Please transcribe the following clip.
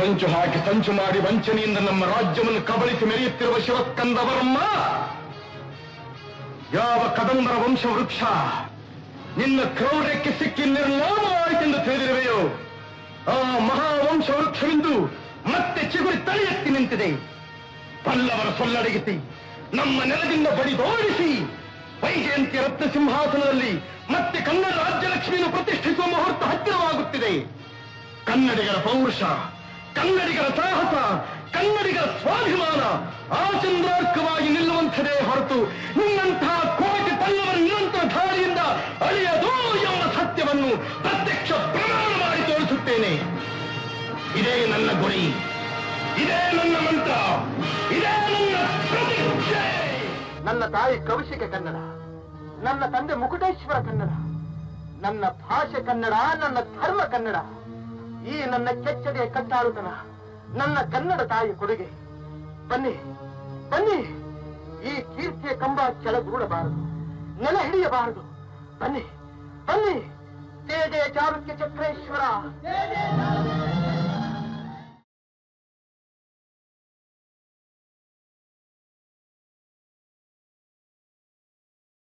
ಹೊಂಚು ಹಾಕಿ ಸಂಚು ಮಾಡಿ ವಂಚನೆಯಿಂದ ನಮ್ಮ ರಾಜ್ಯವನ್ನು ಕಬಳಿಸಿ ಮೆರೆಯುತ್ತಿರುವ ಶಿವಸ್ಕಂದವರಮ್ಮ ಯಾವ ಕದಂಬರ ವಂಶ ವೃಕ್ಷ ನಿನ್ನ ಕ್ರೌರ್ಯಕ್ಕೆ ಸಿಕ್ಕಿ ನಿರ್ನಾಮವಾಯಿತೆಂದು ತಿಳಿದಿರುವೆಯೋ, ಆ ಮಹಾವಂಶ ವೃಕ್ಷವೆಂದು ಮತ್ತೆ ಚಿಗುರಿ ತಲೆ ಎತ್ತಿ ನಿಂತಿದೆ. ಪಲ್ಲವರ ಸೊಲ್ಲಡಗಿಸಿ, ನಮ್ಮ ನೆಲದಿಂದ ಬಡಿದೋಡಿಸಿ ವೈಜಯಂತಿ ರತ್ನ ಸಿಂಹಾಸನದಲ್ಲಿ ಮತ್ತೆ ಕನ್ನಡ ರಾಜ್ಯಲಕ್ಷ್ಮಿಯನ್ನು ಪ್ರತಿಷ್ಠಿಸುವ ಮುಹೂರ್ತ ಹತ್ತಿರವಾಗುತ್ತಿದೆ. ಕನ್ನಡಿಗರ ಪೌರುಷ ಕನ್ನಡಿಗರ ಸಾಹಸ, ಕನ್ನಡಿಗರ ಸ್ವಾಭಿಮಾನ ಆಚಂದ್ರಾರ್ಕವಾಗಿ ನಿಲ್ಲುವಂಥದೇ ಹೊರತು ನಿನ್ನಂತಹ ಕೋಟಿ ಪಲ್ಲವರ ನಿರಂತರ ಧಾರಿಯಿಂದ ಅಳಿಯದು ಎಂಬ ಸತ್ಯವನ್ನು ಪ್ರತ್ಯಕ್ಷ ಪ್ರಮಾಣ ಮಾಡಿ ತೋರಿಸುತ್ತೇನೆ. ಇದೇ ನನ್ನ ಗುರಿ ಇದೇ ನನ್ನ ಮಂತ್ರ, ಇದೇ ನನ್ನ ಪ್ರತಿಜ್ಞೆ. ನನ್ನ ತಾಯಿ ಕೌಶಿಕ ಕನ್ನಡ, ನನ್ನ ತಂದೆ ಮುಕುಟೇಶ್ವರ ಕನ್ನಡ, ನನ್ನ ಭಾಷೆ ಕನ್ನಡ, ನನ್ನ ಧರ್ಮ ಕನ್ನಡ. ಈ ನನ್ನ ಕೆಚ್ಚದೆ ಕಟ್ಟಾಳುತನ, ನನ್ನ ಕನ್ನಡ ತಾಯಿ ಕೊಡುಗೆ. ಬನ್ನಿ ಬನ್ನಿ. ಈ ಕೀರ್ತಿಯ ಕಂಬ ಕೆಳಗೂಡಬಾರದು ನೆಲ ಹಿಡಿಯಬಾರದು. ಬನ್ನಿ ಬನ್ನಿ. ತೇಜೆ ಚಾರುಕ್ಯ ಚಕ್ರೇಶ್ವರ.